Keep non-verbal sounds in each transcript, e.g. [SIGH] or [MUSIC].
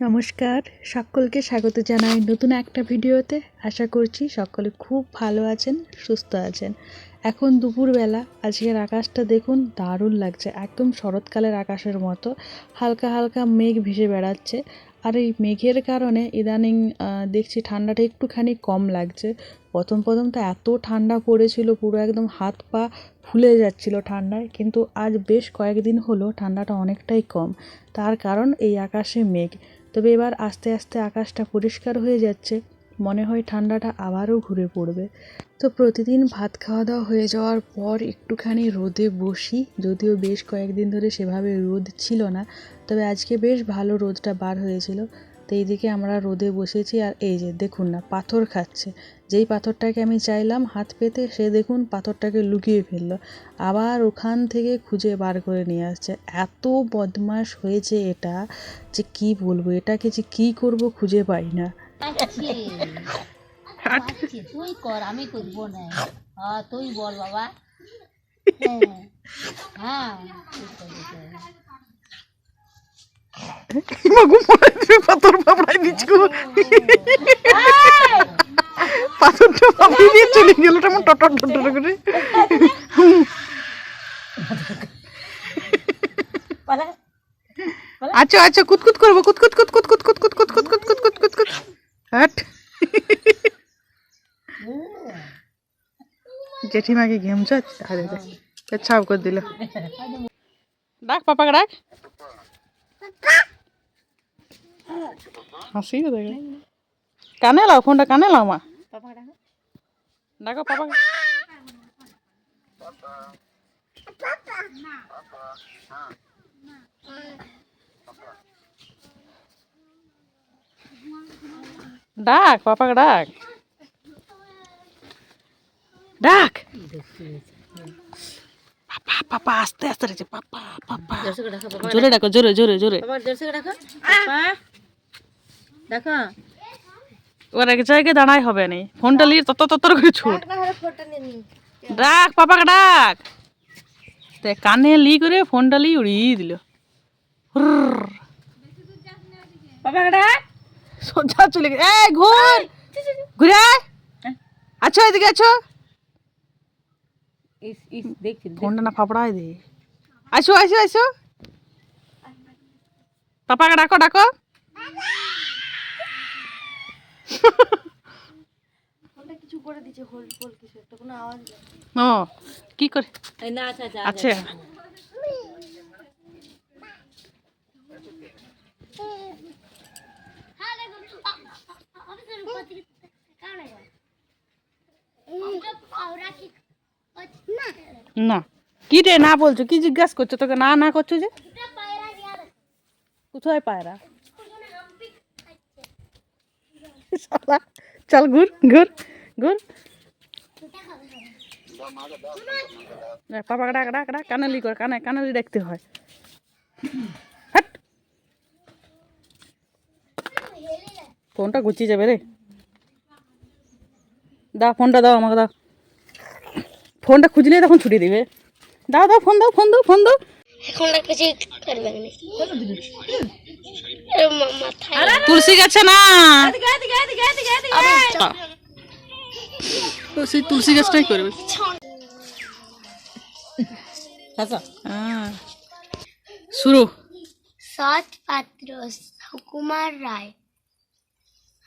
নমস্কার। সকলকে স্বাগত জানাই নতুন একটা ভিডিওতে। আশা করছি সকলে খুব ভালো আছেন, সুস্থ আছেন। এখন দুপুরবেলা, আজকের আকাশটা দেখুন দারুণ লাগছে, একদম শরৎকালের আকাশের মতো। হালকা হালকা মেঘ ভেসে বেড়াচ্ছে, আর এই মেঘের কারণে ইদানিং দেখছি ঠান্ডাটা একটুখানি কম লাগছে। প্রথম প্রথম তো এত ঠান্ডা পড়েছিল, পুরো একদম হাত পা ফুলে যাচ্ছিল ঠান্ডায়, কিন্তু আজ বেশ কয়েকদিন হলো ঠান্ডাটা অনেকটাই কম। তার কারণ এই আকাশে মেঘ। তবে এবার আস্তে আস্তে আকাশটা পরিষ্কার হয়ে যাচ্ছে। মনে হয় ঠান্ডাটা আবারও ঘুরে পড়বে। তো প্রতিদিন ভাত খাওয়া দাওয়া হয়ে যাওয়ার পর একটুখানি রোদে বসি, যদিও বেশ কয়েকদিন ধরে সেভাবে রোদ ছিল না, তবে আজকে বেশ ভালো রোদটা বার হয়েছিল। তো এইদিকে আমরা রোদে বসেছি আর এই যে দেখুন না, পাথর খাচ্ছে। যেই পাথরটাকে আমি চাইলাম হাত পেতে, সে দেখুন পাথরটাকে লুকিয়ে ফেলল। আবার ওখান থেকে খুঁজে বার করে নিয়ে আসছে। এত বদমাশ হয়েছে এটা যে কি বলব, এটাকে যে কি করব খুঁজে পাই না। তুই কর আমি করব না। হ্যাঁ তুই বল বাবা। হ্যাঁ। মাগু মরে পাথর পাপড়াই দিচ্ছ পাথরটা পাপড়ি দিয়ে চলে গেল তেমন টটর টটর করে। আচ্ছা আচ্ছা কুতকুত করব কুতকুত কুত কুত हट। जेठी माँ के घेम छाव कर दिल. डाक पापा डाक हसी काने लाव फ़ोन कने लाओ माँ? डाको पापा Papa. Papa. Mama. Mama. ডাক পাপাকে ডাক। ডাক! পাপা পাপা আস্তে আস্তে রেখে পাপা পাপা। জোরে ডাকো জোরে জোরে জোরে। দেখো ওর এক জায়গায় দাঁড়াই হবে না। ফোনটা নিয়ে তত তত্তর করে ছুট। ডাক পাপাকে ডাক। তে কানে লি করে ফোনটা লি উড়িয়ে দিল। বাবা ডাক। সোজা চলে গেছে। এই ঘুর! ঘুরে আছো এদিকে আছো? ফোনটা না ফাপড়ায় দে। আসো আসো আসো পাপাকে ডাকো ডাকো। কিছু করে দিচ্ছে হোল ফোল কিছু একটা কোনো কি করে? আচ্ছা।, আচ্ছা। না। কি রে না বলছো কি জিজ্ঞাসা করছ? তোকে না না করছ যে? কোথায় পায়রা? চল ঘুর ঘুর ঘুর। পাপা ডাক ডাক ডাক কানালি কর কানে কানালি দেখতে হয়। ফোনটা গুছিয়ে যাবে রে। দাও ফোনটা দাও আমাকে দাও ফোনটা খুঁজলে তখন ছুটি দিবে। দাও দাও ফোন দাও ফোন দাও ফোন দাও। এখন কিছু করবে না। তুলসী গাছে না। সেই তুলসী গাছটাই করবে আচ্ছা। হ্যাঁ। শুরু। সৎ পাত্র সুকুমার রায়।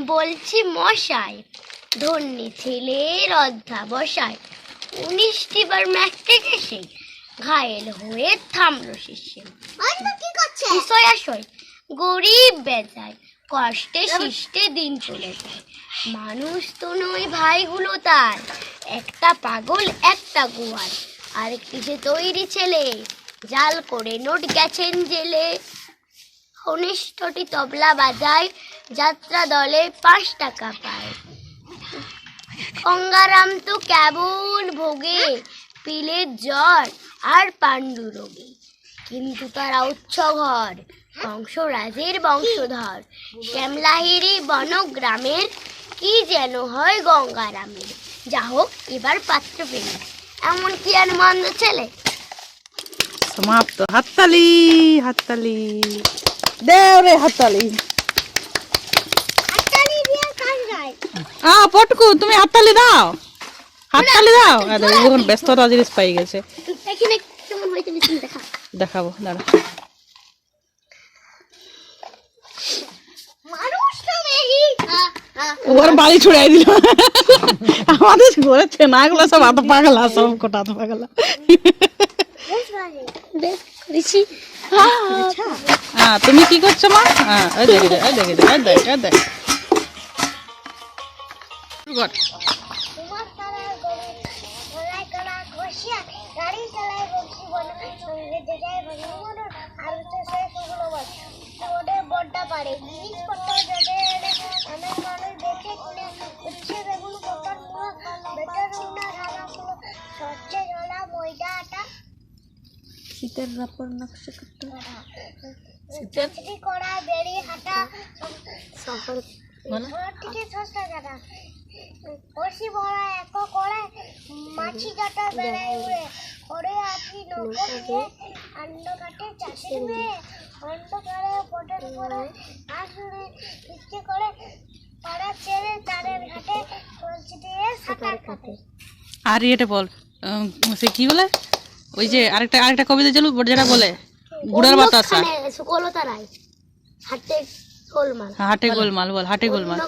বলছি মশাই ধন্যী ছেলের অধ্যাবসায়। উনিশটি বার ম্যাট্রিক এসে ঘায়েল হয়ে থামলো শিষ্যে। বিষয় গরিব বেজায় কষ্টে শিষ্টে দিন চলে যায়। মানুষ তো নয় ভাইগুলো তার। একটা পাগল একটা গোয়াল। আরেকটি যে তৈরি ছেলে জাল করে নোট গেছেন জেলে। ঘনিষ্ঠটি তবলা বাজায়, যাত্রা দলে পাঁচ টাকা পায়। গঙ্গারাম তো কেবল ভোগে, পিলের জ্বর আর পাণ্ডু রোগে। কিন্তু তারা উচ্চ ঘর বংশরাজের বংশধর। শ্যামলাহিরি বনগ্রামের, কি যেন হয় গঙ্গারামের যা হোক, এবার পাত্র পেল। এমন কি আর মন্দ ছেলে? সমাপ্ত। হাততালি হাততালি। দেও রে হাততালি আ পটকু তুমি হাততালি দাও। হাততালি দাও। ব্যস্ততা জিনিস পাই গেছে। এখানে কেমন দেখা দেখাবো দাঁড়া ওর বাড়ি ছুড়াই দিল। আমাদের ঘরে ছেনাগুলো সব হাত পাগলা সব কোটা পাগলা। বেশ হ্যাঁ তুমি কি করছ মা? হ্যাঁ ওই দেখে দে ওই দেখে দে ওই দেখ ওই দেখ। কর। তোমার তারা গলায় গলা ঘষিয়া গাড়ি চালায় শীতের রাপড় নকশা করতে করা বেড়ি হাঁটা থেকে সস্তা কাটা কষি ভরা এক করে মাছি কাটা বেড়ায় উড়ে। ওরে আছি নৌকো দিয়ে আন্ড কাটে চাষের মেয়ে অন্ধকারে পটের পরে আসলে ইচ্ছে করে পাড়া ছেড়ে তারের ঘাটে কলসি দিয়ে সাঁতার কাটে। আর এটা বল সে কি বলে? ওই যে আরেকটা আরেকটা কবিতা চলু যেটা বলে বুড়ার বাতাসা। সুকলতা রায় হাতে গোলমাল। হাটে গোলমাল বল হাটে গোলমাল।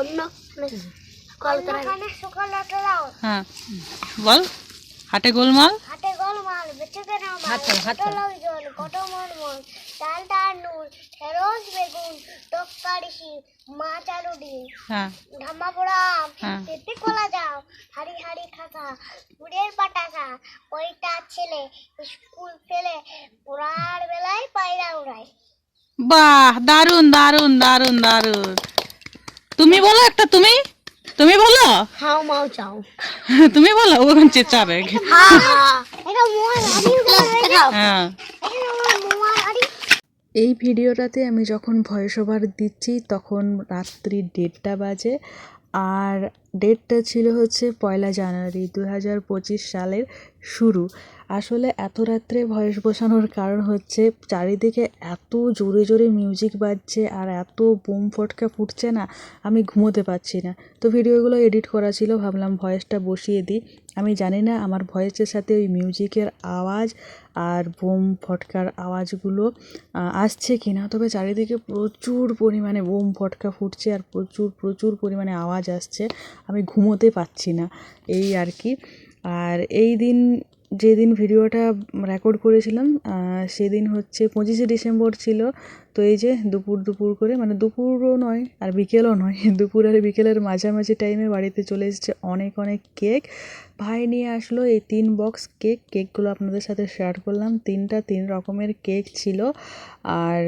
অন্য সুকলতা হ্যাঁ বল। হাটে গোলমাল? হাতে গোলমাল বেঁচে কেনা মাল কত লোকজন কত মন মন ডাল ডাল নুন ঢেঁড়স বেগুন তরকারি শিম মাছ আলু ডিম। হ্যাঁ। ধামা পোড়াম হ্যাঁ। পেঁপে কলা যাও হাড়ি হাড়ি খাখা গুড়ের পাটাখা ওইটা ছেলে স্কুল ফেলে পড়ার বেলায় পায়রা উড়ায়। বাহ দারুণ দারুণ দারুণ দারুণ তুমি বলো একটা তুমি? তুমি বলো? হাও মাও চাও। [LAUGHS] তুমি বলো ও এখন চেঁচাবে। হ্যাঁ হ্যাঁ এটা মোয়া গাড়ি দেখাও হ্যাঁ এটা মোয়া গাড়ি এই ভিডিওটাতে আমি যখন ভয়েস ওভার দিচ্ছি তখন রাত্রি দেড়টা বাজে। আর ডেটটা ছিল হচ্ছে পয়লা জানুয়ারি দু হাজার পঁচিশ সালের শুরু। আসলে এত রাত্রে ভয়েস বসানোর কারণ হচ্ছে চারিদিকে এত জোরে জোরে মিউজিক বাজছে আর এত বোম ফটকা ফুটছে না, আমি ঘুমোতে পারছি না। তো ভিডিওগুলো এডিট করা ছিল, ভাবলাম ভয়েসটা বসিয়ে দিই। আমি জানি না আমার ভয়েসের সাথে ওই মিউজিকের আওয়াজ আর বোম ফটকার আওয়াজগুলো আসছে কি না তবে চারিদিকে প্রচুর পরিমাণে বোম ফটকা ফুটছে আর প্রচুর প্রচুর পরিমাণে আওয়াজ আসছে। আমি ঘুমোতে পারছি না, এই আর কি। আর এই দিন যেদিন ভিডিওটা রেকর্ড করেছিলাম সেদিন হচ্ছে পঁচিশে ডিসেম্বর ছিল। তো এই যে দুপুর দুপুর করে মানে দুপুরও নয় আর বিকেলও নয়, [LAUGHS] দুপুর আর বিকেলের মাঝামাঝি টাইমে বাড়িতে চলে এসেছে অনেক অনেক কেক। ভাই নিয়ে আসলো এই তিন বক্স কেক। কেকগুলো আপনাদের সাথে শেয়ার করলাম। তিনটা তিন রকমের কেক ছিল। আর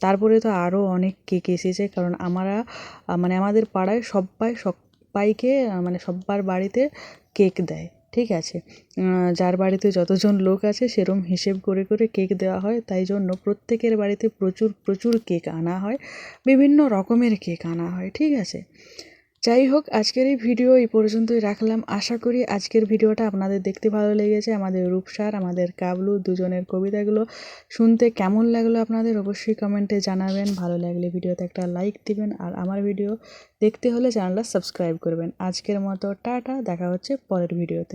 তারপরে তো আরও অনেক কেক এসেছে, কারণ আমরা মানে আমাদের পাড়ায় সবাই সবাইকে আহ, মানে সব্বার বাড়িতে কেক দেয় ঠিক আছে? যার বাড়িতে যতজন লোক আছে সেরম হিসেব করে করে কেক দেওয়া হয়। তাই জন্য প্রত্যেকের বাড়িতে প্রচুর প্রচুর কেক আনা হয়। বিভিন্ন রকমের কেক আনা হয় ঠিক আছে? যাই হোক আজকের এই ভিডিও এই পর্যন্তই রাখলাম। আশা করি আজকের ভিডিওটা আপনাদের দেখতে ভালো লেগেছে। আমাদের রূপসার, আমাদের কাবলু দুজনের কবিতাগুলো শুনতে কেমন লাগল আপনাদের অবশ্যই কমেন্টে জানাবেন। ভালো লাগলে ভিডিওতে একটা লাইক দিবেন আর আমার ভিডিও দেখতে হলে চ্যানেলটা সাবস্ক্রাইব করবেন। আজকের মতো টাটা, দেখা হচ্ছে পরের ভিডিওতে।